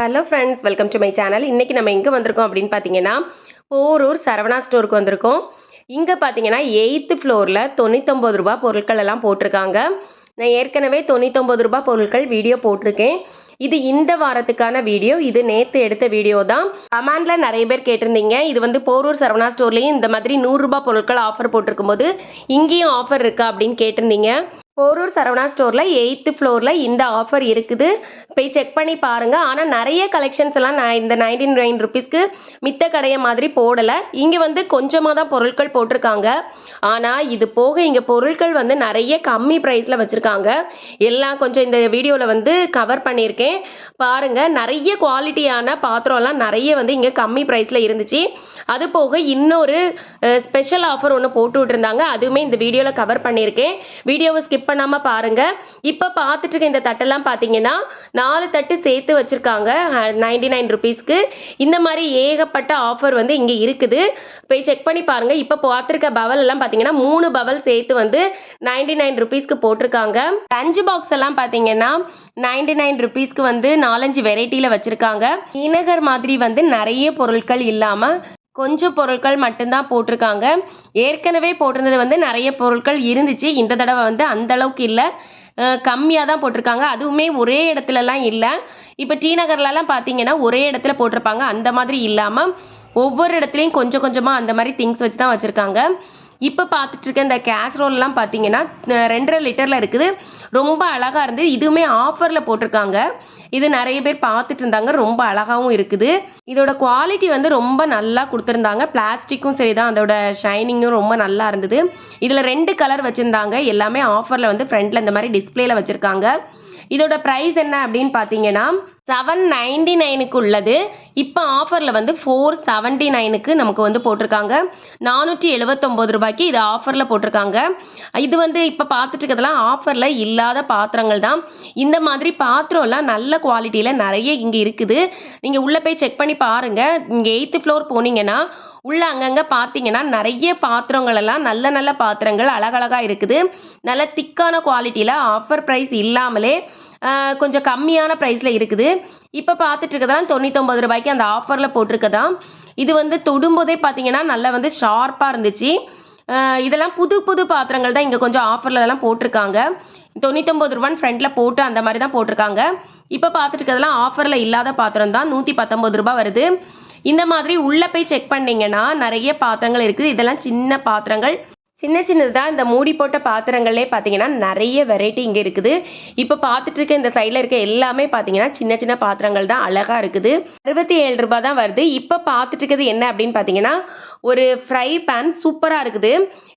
Hello friends welcome to my channel இன்றைக்கி நம்ம எங்கே வந்திருக்கோம் அப்படின்னு பார்த்தீங்கன்னா போரூர் சரவணா ஸ்டோருக்கு வந்திருக்கோம். இங்கே பார்த்தீங்கன்னா எயித்து ஃப்ளோரில் தொண்ணூத்தொம்பது ரூபா பொருட்கள் எல்லாம் போட்டிருக்காங்க. நான் ஏற்கனவே தொண்ணூத்தொம்பது ரூபா பொருட்கள் வீடியோ போட்டிருக்கேன். இது இந்த வாரத்துக்கான வீடியோ இது நேற்று எடுத்த வீடியோ தான். கமாண்டில் நிறைய பேர் கேட்டிருந்தீங்க. இது வந்து போரூர் சரவணா ஸ்டோர்லேயும் இந்த மாதிரி நூறுரூபா பொருட்கள் ஆஃபர் போட்டிருக்கும் போது இங்கேயும் ஆஃபர் இருக்கா அப்படின்னு கேட்டிருந்தீங்க. போரூர் சரவணா ஸ்டோரில் எயித்து ஃப்ளோரில் இந்த ஆஃபர் இருக்குது. போய் செக் பண்ணி பாருங்கள் ஆனால் நிறைய கலெக்ஷன்ஸ் எல்லாம் நான் இந்த நைன்டீன் நைன் ருபீஸ்க்கு மித்த கடையை மாதிரி போடலை. இங்கே வந்து கொஞ்சமாக தான் பொருட்கள் போட்டிருக்காங்க. ஆனால் இது போக இங்கே பொருட்கள் வந்து நிறைய கம்மி ப்ரைஸில் வச்சுருக்காங்க. எல்லாம் கொஞ்சம் இந்த வீடியோவில் வந்து கவர் பண்ணியிருக்கேன். பாருங்கள் நிறைய குவாலிட்டியான பாத்திரம்லாம் நிறைய வந்து இங்கே கம்மி ப்ரைஸில் இருந்துச்சு. அது போக இன்னொரு ஸ்பெஷல் ஆஃபர் ஒன்று போட்டு விட்டுருந்தாங்க. அதுவுமே இந்த வீடியோவில் கவர் பண்ணியிருக்கேன். வீடியோவை ஸ்கிப் பண்ணாமல் பாருங்கள் இப்போ பார்த்துட்டு இருக்க இந்த தட்டெல்லாம் பார்த்தீங்கன்னா நாலு தட்டு சேர்த்து வச்சுருக்காங்க. நைன்டி நைன் ருபீஸ்க்கு இந்த மாதிரி ஏகப்பட்ட ஆஃபர் வந்து இங்கே இருக்குது. போய் செக் பண்ணி பாருங்கள் இப்போ பார்த்துருக்க பவல் எல்லாம் பார்த்தீங்கன்னா மூணு பவல் சேர்த்து வந்து நைன்டி நைன் ருபீஸ்க்கு போட்டிருக்காங்க. லஞ்ச் பாக்ஸ் எல்லாம் பார்த்தீங்கன்னா நைன்டி நைன் ருபீஸ்க்கு வந்து நாலஞ்சு வெரைட்டியில் வச்சுருக்காங்க. இனகர் மாதிரி வந்து நிறைய பொருட்கள் இல்லாமல் கொஞ்சம் பொருட்கள் மட்டும்தான் போட்டிருக்காங்க. ஏற்கனவே போட்டிருந்தது வந்து நிறைய பொருட்கள் இருந்துச்சு. இந்த தடவை வந்து அந்த அளவுக்கு இல்லை. கம்மியாக தான் போட்டிருக்காங்க. அதுவுமே ஒரே இடத்துலலாம் இல்லை. இப்போ டி நகர்லலாம் பார்த்தீங்கன்னா ஒரே இடத்துல போட்டிருப்பாங்க. அந்த மாதிரி இல்லாமல் ஒவ்வொரு இடத்துலையும் கொஞ்சம் கொஞ்சமாக அந்த மாதிரி திங்ஸ் வச்சு தான் வச்சுருக்காங்க. இப்போ பார்த்துட்டு இருக்க இந்த கேஸ்ரோல்லாம் பார்த்தீங்கன்னா ரெண்டரை லிட்டரில் இருக்குது. ரொம்ப அழகாக இருந்து இதுவுமே ஆஃபரில் போட்டிருக்காங்க. இது நிறைய பேர் பார்த்துட்டு இருந்தாங்க ரொம்ப அழகாகவும் இருக்குது. இதோட குவாலிட்டி வந்து ரொம்ப நல்லா கொடுத்துருந்தாங்க. பிளாஸ்டிக்கும் சரி தான் அதோட ஷைனிங்கும் ரொம்ப நல்லா இருந்தது. இதில் ரெண்டு கலர் வச்சுருந்தாங்க. எல்லாமே ஆஃபரில் வந்து ஃப்ரண்ட்டில் இந்த மாதிரி டிஸ்பிளேயில் வச்சுருக்காங்க. இதோட ப்ரைஸ் என்ன அப்படின்னு பார்த்தீங்கன்னா செவன் நைன்டி நைனுக்கு உள்ளது. இப்போ ஆஃபரில் வந்து ஃபோர் செவன்ட்டி நைனுக்கு நமக்கு வந்து போட்டிருக்காங்க. நானூற்றி எழுபத்தொம்போது ரூபாய்க்கு இது ஆஃபரில் போட்டிருக்காங்க. இது வந்து இப்போ பார்த்துட்டு இருக்கிறதுலாம் ஆஃபரில் இல்லாத பாத்திரங்கள் தான். இந்த மாதிரி பாத்திரம்லாம் நல்ல குவாலிட்டியில் நிறைய இங்கே இருக்குது. நீங்கள் உள்ளே போய் செக் பண்ணி பாருங்கள் இங்கே எயித்து ஃப்ளோர் போனீங்கன்னா உள்ள அங்கங்கே பார்த்தீங்கன்னா நிறைய பாத்திரங்கள் எல்லாம் நல்ல நல்ல பாத்திரங்கள் அழகழகாக இருக்குது. நல்ல திக்கான குவாலிட்டியில் ஆஃபர் ப்ரைஸ் இல்லாமலே கொஞ்சம் கம்மியான ப்ரைஸில் இருக்குது. இப்போ பார்த்துட்டு இருக்கதான் தொண்ணூத்தொம்பது ரூபாய்க்கு அந்த ஆஃபரில் போட்டிருக்கதான் இது வந்து தொடும்போதே பார்த்தீங்கன்னா நல்லா வந்து ஷார்ப்பாக இருந்துச்சு. இதெல்லாம் புது புது பாத்திரங்கள் தான் இங்கே கொஞ்சம் ஆஃபர்லலாம் போட்டிருக்காங்க. தொண்ணூத்தொம்பது ரூபான்னு ஃப்ரண்ட்டில் போட்டு அந்த மாதிரி தான் போட்டிருக்காங்க. இப்போ பார்த்துட்டு இருக்கிறதெல்லாம் ஆஃபரில் இல்லாத பாத்திரம் தான். நூற்றி பத்தொம்பது ரூபா வருது. இந்த மாதிரி உள்ளே போய் செக் பண்ணீங்கன்னா நிறைய பாத்திரங்கள் இருக்குது. இதெல்லாம் சின்ன பாத்திரங்கள். சின்ன சின்னதாக இந்த மூடி போட்ட பாத்திரங்களே பார்த்தீங்கன்னா நிறைய வெரைட்டி இங்கே இருக்குது. இப்போ பார்த்துட்டு இருக்க இந்த சைடில் இருக்க எல்லாமே பார்த்தீங்கன்னா சின்ன சின்ன பாத்திரங்கள் தான் அழகாக இருக்குது. அறுபத்தி ஏழு ரூபாய் தான் வருது. இப்போ பார்த்துட்டு இருக்கிறது என்ன அப்படின்னு பார்த்தீங்கன்னா ஒரு ஃப்ரை பேன் சூப்பராக இருக்குது.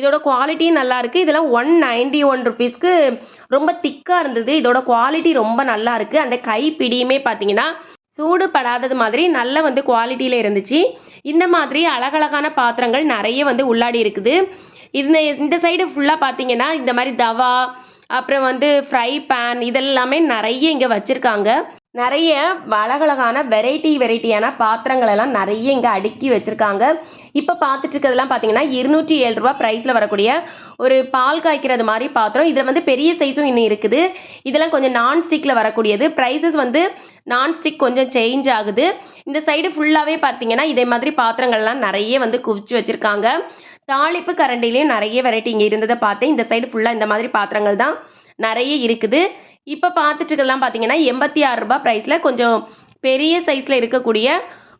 இதோட குவாலிட்டியும் நல்லா இருக்குது இதெல்லாம் ஒன் நைன்டி ஒன் ருபீஸ்க்கு ரொம்ப திக்காக இருந்தது. இதோட குவாலிட்டி ரொம்ப நல்லா இருக்குது அந்த கைப்பிடியுமே பார்த்தீங்கன்னா சூடு படாதது மாதிரி நல்ல வந்து குவாலிட்டியில் இருந்துச்சு. இந்த மாதிரி அழகழகான பாத்திரங்கள் நிறைய வந்து உள்ளாடி இருக்குது. இந்த இந்த சைடு ஃபுல்லாக பார்த்தீங்கன்னா இந்த மாதிரி தவா அப்புறம் வந்து ஃப்ரை பேன் இதெல்லாமே நிறைய இங்கே வச்சுருக்காங்க. நிறைய அழகழகான வெரைட்டி வெரைட்டியான பாத்திரங்கள் எல்லாம் நிறைய இங்கே அடுக்கி வச்சுருக்காங்க. இப்போ பார்த்துட்டு இருக்கிறதுலாம் பார்த்தீங்கன்னா இருநூற்றி ஏழு ரூபா ப்ரைஸில் வரக்கூடிய ஒரு பால் காய்க்கிறது மாதிரி பாத்திரம். இதில் வந்து பெரிய சைஸும் இன்னும் இருக்குது. இதெல்லாம் கொஞ்சம் நான்ஸ்டிக்கில் வரக்கூடியது. ப்ரைஸஸ் வந்து நான்ஸ்டிக் கொஞ்சம் சேஞ்ச் ஆகுது. இந்த சைடு ஃபுல்லாகவே பார்த்தீங்கன்னா இதே மாதிரி பாத்திரங்கள்லாம் நிறைய வந்து குவிச்சு வச்சுருக்காங்க. தாளிப்பு கரண்டிலையும் நிறைய வெரைட்டி இங்கே இருந்ததை பார்த்தேன். இந்த சைடு ஃபுல்லாக இந்த மாதிரி பாத்திரங்கள் தான் நிறைய இருக்குது. இப்போ பார்த்துட்டுக்கெல்லாம் பார்த்தீங்கன்னா எண்பத்தி ஆறு ரூபாய் ப்ரைஸில் கொஞ்சம் பெரிய சைஸில் இருக்கக்கூடிய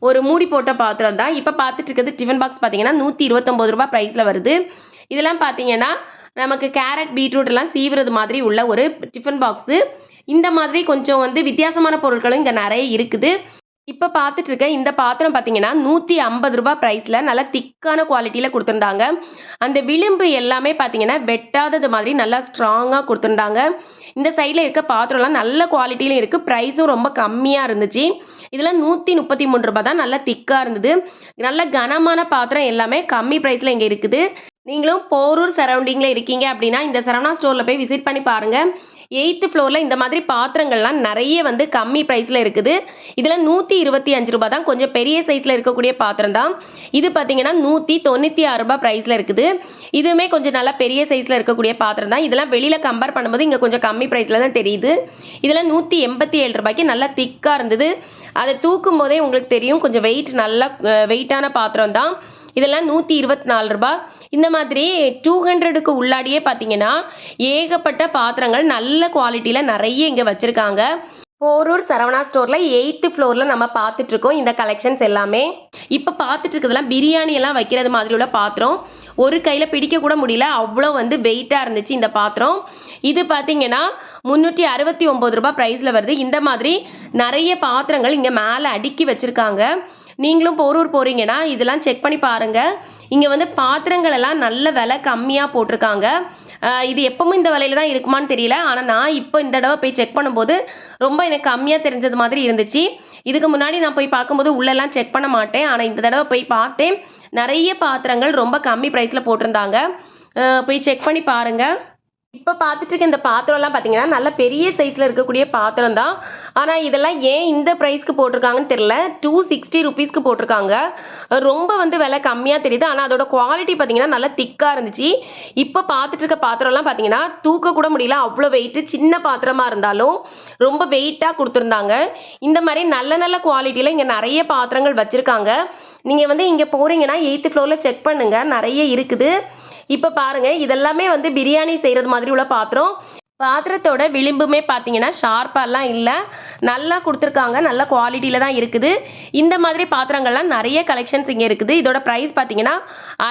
ஒரு மூடி போட்ட பாத்திரம் தான். இப்போ பார்த்துட்டு இருக்கிறது டிஃபன் பாக்ஸ் பார்த்தீங்கன்னா நூற்றி இருபத்தொம்போது ரூபாய் ப்ரைஸில் வருது. இதெல்லாம் பார்த்தீங்கன்னா நமக்கு கேரட் பீட்ரூட் எல்லாம் சீவுறது மாதிரி உள்ள ஒரு டிஃபன் பாக்ஸு இந்த மாதிரி கொஞ்சம் வந்து வித்தியாசமான பொருட்களும் இங்கே நிறைய இருக்குது. இப்போ பார்த்துட்டு இருக்க இந்த பாத்திரம் பார்த்தீங்கன்னா நூற்றி ஐம்பது ரூபாய் ப்ரைஸில் நல்லா திக்கான குவாலிட்டியில் கொடுத்துருந்தாங்க. அந்த விளிம்பு எல்லாமே பார்த்தீங்கன்னா வெட்டாதது மாதிரி நல்லா ஸ்ட்ராங்காக கொடுத்துருந்தாங்க. இந்த சைடில் இருக்க பாத்திரம்லாம் நல்ல குவாலிட்டியிலும் இருக்குது ப்ரைஸும் ரொம்ப கம்மியாக இருந்துச்சு. இதெல்லாம் நூற்றி முப்பத்தி மூணு ரூபாய் தான். நல்லா திக்காக இருந்தது. நல்ல கனமான பாத்திரம் எல்லாமே கம்மி ப்ரைஸில் இங்கே இருக்குது. நீங்களும் போரூர் சரௌண்டிங்கில் இருக்கீங்க அப்படின்னா இந்த சரவணா ஸ்டோரில் போய் விசிட் பண்ணி பாருங்கள் எயித்து ஃப்ளோரில் இந்த மாதிரி பாத்திரங்கள்லாம் நிறைய வந்து கம்மி ப்ரைஸில் இருக்குது. இதில் நூற்றி இருபத்தி அஞ்சு ரூபா தான். கொஞ்சம் பெரிய சைஸில் இருக்கக்கூடிய பாத்திரம் தான். இது பார்த்தீங்கன்னா நூற்றி தொண்ணூற்றி ஆறு ரூபாய் ப்ரைஸில் இருக்குது. இதுவுமே கொஞ்சம் நல்லா பெரிய சைஸில் இருக்கக்கூடிய பாத்திரம் தான். இதெல்லாம் வெளியில் கம்பேர் பண்ணும்போது இங்கே கொஞ்சம் கம்மி ப்ரைஸில் தான் தெரியுது. இதெல்லாம் நூற்றி எண்பத்தி ஏழு ரூபாய்க்கு நல்லா திக்காக இருந்தது. அதை தூக்கும் போதே உங்களுக்கு தெரியும். கொஞ்சம் வெயிட் நல்லா வெயிட்டான பாத்திரம் தான். இதெல்லாம் நூற்றி இருபத்தி நாலு ரூபாய். இந்த மாதிரி டூ ஹண்ட்ரடுக்கு உள்ளாடியே பார்த்தீங்கன்னா ஏகப்பட்ட பாத்திரங்கள் நல்ல குவாலிட்டியில் நிறைய இங்கே வச்சுருக்காங்க. போரூர் சரவணா ஸ்டோரில் எயித்து ஃப்ளோரில் நம்ம பார்த்துட்ருக்கோம் இந்த கலெக்ஷன்ஸ் எல்லாமே. இப்போ பார்த்துட்டு இருக்கிறதுலாம் பிரியாணி எல்லாம் வைக்கிறது மாதிரி உள்ள பாத்திரம். ஒரு கையில் பிடிக்க கூட முடியல அவ்வளோ வந்து வெயிட்டாக இருந்துச்சு இந்த பாத்திரம். இது பார்த்தீங்கன்னா முந்நூற்றி அறுபத்தி ஒம்பது ரூபாய் ப்ரைஸில் வருது. இந்த மாதிரி நிறைய பாத்திரங்கள் இங்கே மேலே அடுக்கி வச்சுருக்காங்க. நீங்களும் போரூர் போகிறீங்கன்னா இதெல்லாம் செக் பண்ணி பாருங்கள் இங்கே வந்து பாத்திரங்கள் எல்லாம் நல்ல விலை கம்மியாக போட்டிருக்காங்க. இது எப்பவும் இந்த விலையில தான் இருக்குமான்னு தெரியல. ஆனால் நான் இப்போ இந்த தடவை போய் செக் பண்ணும்போது ரொம்ப எனக்கு கம்மியாக தெரிஞ்சது மாதிரி இருந்துச்சு. இதுக்கு முன்னாடி நான் போய் பார்க்கும்போது உள்ளெல்லாம் செக் பண்ண மாட்டேன். ஆனால் இந்த தடவை போய் பார்த்தேன். நிறைய பாத்திரங்கள் ரொம்ப கம்மி ப்ரைஸில் போட்டிருந்தாங்க. போய் செக் பண்ணி பாருங்கள் இப்போ பார்த்துட்டு இருக்க இந்த பாத்திரம்லாம் பார்த்தீங்கன்னா நல்ல பெரிய சைஸில் இருக்கக்கூடிய பாத்திரம் தான் ஆனால் இதெல்லாம் ஏன் இந்த ப்ரைஸ்க்கு போட்டிருக்காங்கன்னு தெரில டூ சிக்ஸ்டி ருபீஸ்க்கு போட்டிருக்காங்க. ரொம்ப வந்து விலை கம்மியாக தெரியுது. ஆனால் அதோட குவாலிட்டி பார்த்தீங்கன்னா நல்லா திக்காக இருந்துச்சு. இப்போ பார்த்துட்டு இருக்க பாத்திரம்லாம் பார்த்தீங்கன்னா தூக்க கூட முடியல. அவ்வளோ வெயிட்டு சின்ன பாத்திரமாக இருந்தாலும் ரொம்ப வெயிட்டாக கொடுத்துருந்தாங்க. இந்த மாதிரி நல்ல நல்ல குவாலிட்டியில் இங்கே நிறைய பாத்திரங்கள் வச்சுருக்காங்க. நீங்கள் வந்து இங்கே போகிறீங்கன்னா எயித்து ஃப்ளோரில் செக் பண்ணுங்கள் நிறைய இருக்குது. இப்போ பாருங்க இதெல்லாமே வந்து பிரியாணி செய்கிறது மாதிரி உள்ள பாத்திரம். பாத்திரத்தோட விளிம்புமே பார்த்தீங்கன்னா ஷார்ப்பாலாம் இல்லை. நல்லா கொடுத்துருக்காங்க நல்ல குவாலிட்டியில் தான் இருக்குது. இந்த மாதிரி பாத்திரங்கள்லாம் நிறைய கலெக்ஷன்ஸ் இங்கே இருக்குது. இதோட ப்ரைஸ் பார்த்தீங்கன்னா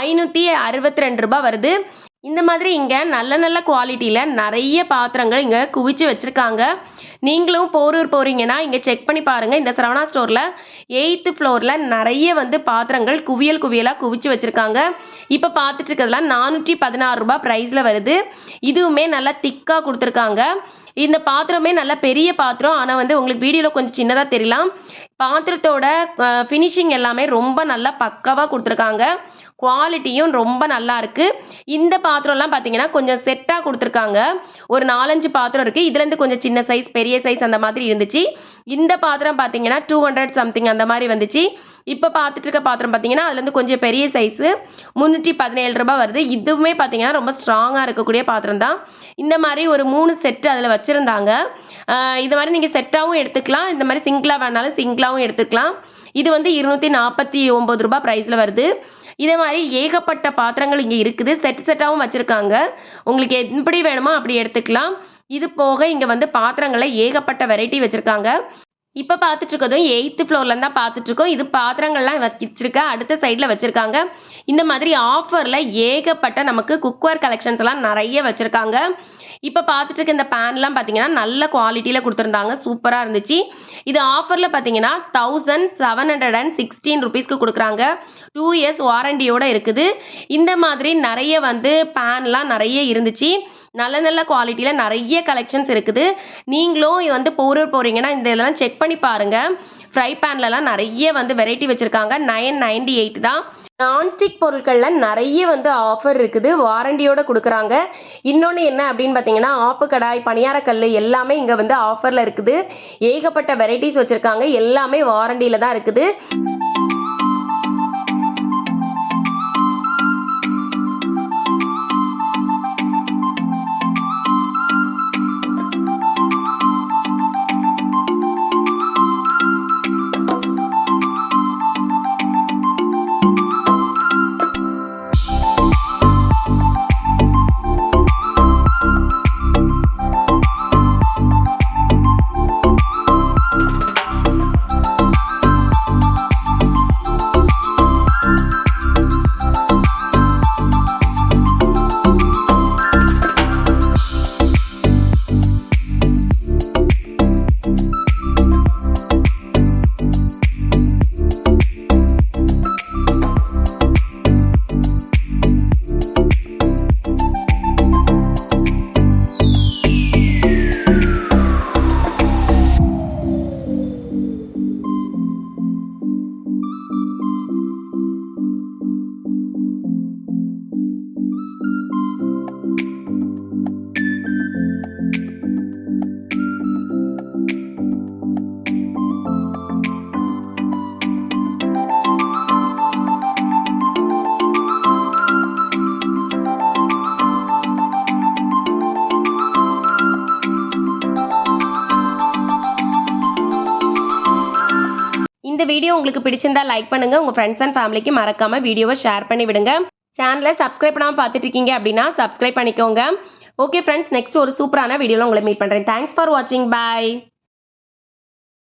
ஐநூற்றி அறுபத்தி ரெண்டு ரூபாய் வருது. இந்த மாதிரி இங்கே நல்ல நல்ல குவாலிட்டியில் நிறைய பாத்திரங்கள் இங்கே குவிச்சு வச்சுருக்காங்க. நீங்களும் போரூர் போகிறீங்கன்னா இங்கே செக் பண்ணி பாருங்கள் இந்த சரவணா ஸ்டோரில் எயித்து ஃப்ளோரில் நிறைய வந்து பாத்திரங்கள் குவியல் குவியலாக குவிச்சு வச்சுருக்காங்க. இப்போ பார்த்துட்டு இருக்கிறதுலாம் நானூற்றி பதினாறு ரூபா ப்ரைஸில் வருது. இதுவுமே நல்லா திக்காக கொடுத்துருக்காங்க. இந்த பாத்திரமே நல்ல பெரிய பாத்திரம். ஆனால் வந்து உங்களுக்கு வீடியோவில் கொஞ்சம் சின்னதாக தெரியலாம். பாத்திரத்தோட ஃபினிஷிங் எல்லாமே ரொம்ப நல்லா பக்காவாக கொடுத்துருக்காங்க. குவாலிட்டியும் ரொம்ப நல்லா இருக்குது இந்த பாத்திரம்லாம் பார்த்தீங்கன்னா கொஞ்சம் செட்டாக கொடுத்துருக்காங்க. ஒரு நாலஞ்சு பாத்திரம் இருக்குது இதுலேருந்து கொஞ்சம் சின்ன சைஸ் பெரிய சைஸ் அந்த மாதிரி இருந்துச்சு. இந்த பாத்திரம் பார்த்தீங்கன்னா டூ ஹண்ட்ரட் சம்திங் அந்த மாதிரி வந்துச்சு. இப்போ பார்த்துட்டு இருக்க பாத்திரம் பார்த்தீங்கன்னா அதுலேருந்து கொஞ்சம் பெரிய சைஸு முந்நூற்றி பதினேழு ரூபாய் வருது. இதுவுமே பார்த்தீங்கன்னா ரொம்ப ஸ்ட்ராங்காக இருக்கக்கூடிய பாத்திரம் தான். இந்த மாதிரி ஒரு மூணு செட்டு அதில் வச்சுருந்தாங்க. இது மாதிரி நீங்கள் செட்டாகவும் எடுத்துக்கலாம். இந்த மாதிரி சிங்கிளாக வேணாலும் சிங்கிளாகவும் எடுத்துக்கலாம். இது வந்து இருநூற்றி நாற்பத்தி ஒம்பது ரூபாய் ப்ரைஸில் வருது. இதே மாதிரி ஏகப்பட்ட பாத்திரங்கள் இங்கே இருக்குது. செட் செட்டாகவும் வச்சுருக்காங்க. உங்களுக்கு எப்படி வேணுமோ அப்படி எடுத்துக்கலாம். இது போக இங்கே வந்து பாத்திரங்களை ஏகப்பட்ட வெரைட்டி வச்சுருக்காங்க. இப்போ பார்த்துட்டு எயித்து ஃப்ளோர்லேருந்து தான் பார்த்துட்ருக்கோம் இது பாத்திரங்கள்லாம் வச்சிருக்க அடுத்த சைடில் வச்சுருக்காங்க. இந்த மாதிரி ஆஃபரில் ஏகப்பட்ட நமக்கு குக்வேர் கலெக்ஷன்ஸ் எல்லாம் நிறைய வச்சுருக்காங்க. இப்போ பார்த்துட்டு இருக்க இந்த பேன்லாம் பார்த்தீங்கன்னா நல்ல குவாலிட்டியில் கொடுத்துருந்தாங்க. சூப்பராக இருந்துச்சு. இது ஆஃபரில் பார்த்தீங்கன்னா thousand seven hundred and sixteen ருபீஸ்க்கு கொடுக்குறாங்க. டூ இயர்ஸ் வாரண்டியோடு இருக்குது. இந்த மாதிரி நிறைய வந்து பேன்லாம் நிறைய இருந்துச்சு. நல்ல நல்ல குவாலிட்டியில் நிறைய கலெக்ஷன்ஸ் இருக்குது. நீங்களும் வந்து போரூர் போகிறீங்கன்னா இந்த இதெல்லாம் செக் பண்ணி பாருங்கள் ஃப்ரை பேன்லலாம் நிறைய வந்து வெரைட்டி வச்சுருக்காங்க. நைன் நைன்டி எயிட் தான். நான்ஸ்டிக் பொருட்களில் நிறைய வந்து ஆஃபர் இருக்குது. வாரண்டியோட கொடுக்குறாங்க. இன்னொன்று என்ன அப்படின்னு பார்த்தீங்கன்னா ஆப்பு கடாய் பணியாரக்கல் எல்லாமே இங்கே வந்து ஆஃபரில் இருக்குது. ஏகப்பட்ட வெரைட்டிஸ் வச்சுருக்காங்க. எல்லாமே வாரண்டியில் தான் இருக்குது. இந்த வீடியோ உங்களுக்கு பிடிச்சிருந்தா லைக் பண்ணுங்கள் உங்கள் ஃப்ரெண்ட்ஸ் அண்ட் ஃபேமிலிக்கு மறக்காமல் வீடியோவை ஷேர் பண்ணி விடுங்க. சேனலை சப்ஸ்கிரைப் பண்ணாமல் பார்த்துட்டு இருக்கீங்க அப்படின்னா சப்ஸ்கிரைப் பண்ணிக்கோங்க. ஓகே ஃப்ரெண்ட்ஸ் நெக்ஸ்ட் ஒரு சூப்பரான வீடியோவில் உங்களை மீட் பண்ணுறேன் தேங்க்ஸ் ஃபார் வாட்சிங் பாய்